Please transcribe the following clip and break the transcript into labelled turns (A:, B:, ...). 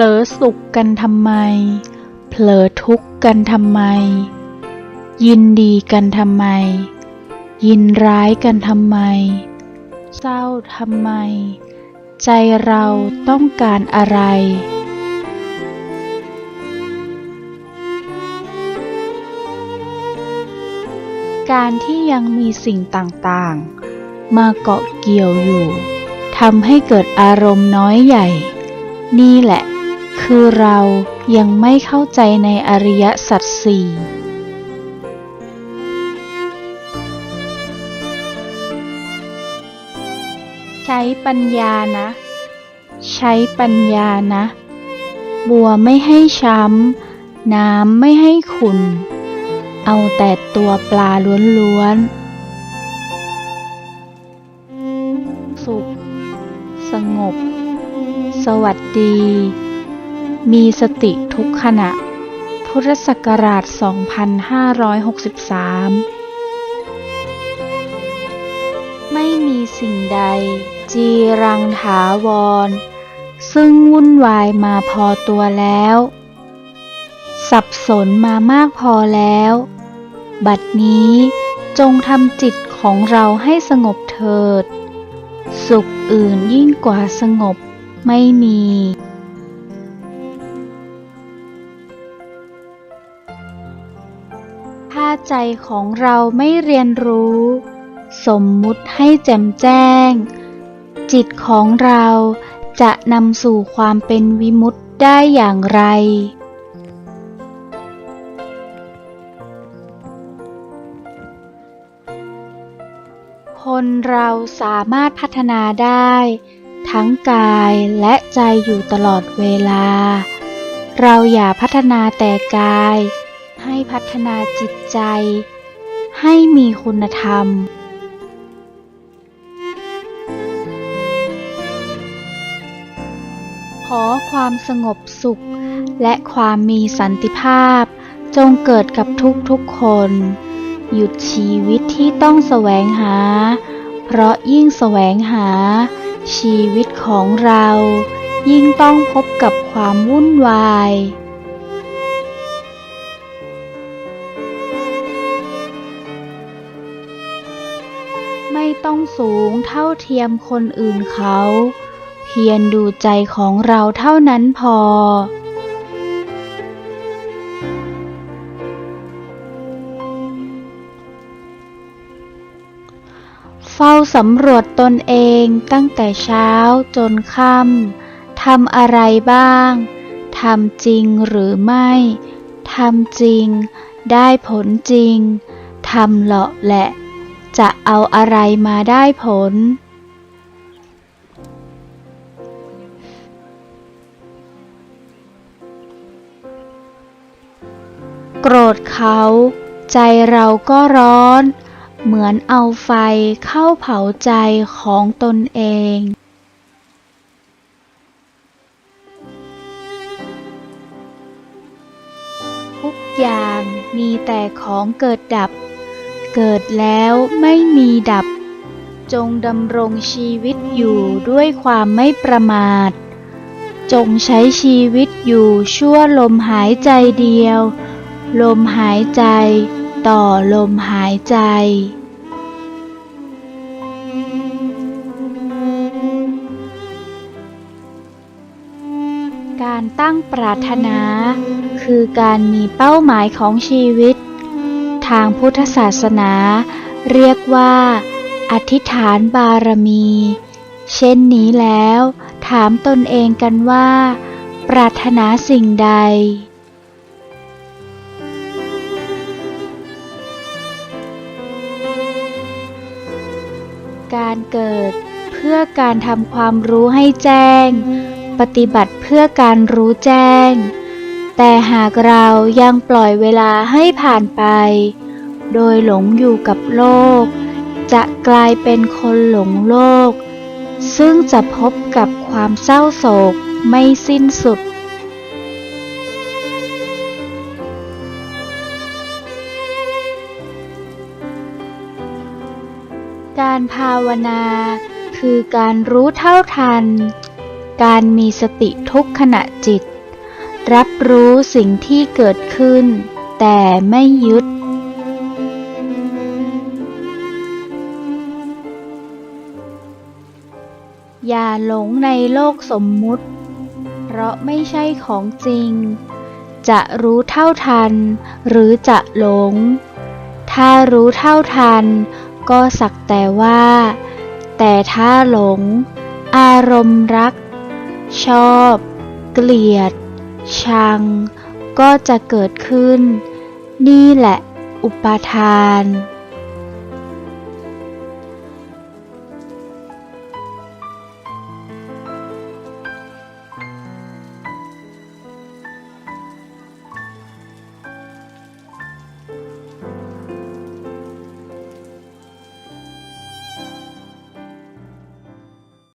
A: ลอสุขกันทำไม เผลอทุกข์กันทำไม ยินดีกันทำไม ยินร้ายกันทำไม เศร้าทำไม ใจเราต้องการอะไรการที่ยังมีสิ่งต่างๆ มาเกาะเกี่ยวอยู่ทำให้เกิดอารมณ์น้อยใหญ่ นี่แหละ คือเรายังไม่เข้าใจในอริยสัจสี่ใช้ปัญญานะ ใช้ปัญญานะ บัวไม่ให้ช้ำ น้ำไม่ให้ขุนเอาแต่ตัวปลาล้วนๆ สุข สงบ สวัสดี มีสติทุกขณะ พุทธศักราช 2563 ไม่มีสิ่งใด จีรังถาวร ซึ่งวุ่นวายมาพอตัวแล้ว สับสนมามากพอแล้ว บัดนี้จงทำจิตของเราให้สงบเถิด สุขอื่นยิ่งกว่าสงบไม่มี ใจของเราไม่เรียนรู้ สมมุติให้แจ่มแจ้ง จิตของเราจะนำสู่ความเป็นวิมุตติได้อย่างไร คนเราสามารถพัฒนาได้ ทั้งกายและใจอยู่ตลอดเวลา เราอย่าพัฒนาแต่กาย ให้พัฒนาจิตใจ ให้มีคุณธรรม ขอความสงบสุขและความมีสันติภาพ จงเกิดกับทุกๆคน หยุดชีวิตที่ต้องแสวงหา เพราะยิ่งแสวงหา ชีวิตของเรา ยิ่งต้องพบกับความวุ่นวาย ต้องสูงเท่าเทียมคนอื่นเขา เพียรดูใจของเราเท่านั้นพอ เฝ้าสำรวจตนเองตั้งแต่เช้าจนค่ำทำอะไรบ้าง ทำจริงหรือไม่ ทำจริง ได้ผลจริง ทำเหลาะแหละ จะเอาอะไรมาได้ผล โกรธเขา ใจเราก็ร้อน เหมือนเอาไฟเข้าเผาใจของตนเองทุกอย่างมีแต่ของเกิดดับ เกิดแล้วไม่มีดับ จงดำรงชีวิตอยู่ด้วยความไม่ประมาท จงใช้ชีวิตอยู่ชั่วลมหายใจเดียว ลมหายใจ ต่อลมหายใจการตั้งปรารถนา คือการมีเป้าหมายของชีวิต ทางพุทธศาสนา เรียกว่า อธิษฐานบารมี เช่นนี้แล้ว ถามตนเองกันว่า ปรารถนาสิ่งใดการเกิดเพื่อการทำความรู้ให้แจ้ง ปฏิบัติเพื่อการรู้แจ้ง แต่หากเรายังปล่อยเวลาให้ผ่านไป โดยหลงอยู่กับโลก จะกลายเป็นคนหลงโลก ซึ่งจะพบกับความเศร้าโศกไม่สิ้นสุดการภาวนาคือการรู้เท่าทัน การมีสติทุกขณะจิต รับรู้สิ่งที่เกิดขึ้น แต่ไม่ยึด อย่าหลงในโลกสมมุติ เพราะไม่ใช่ของจริง จะรู้เท่าทัน หรือจะหลง ถ้ารู้เท่าทัน ก็สักแต่ว่า แต่ถ้าหลง อารมณ์รัก ชอบ เกลียด ชังก็จะเกิดขึ้น นี่แหละอุปาทาน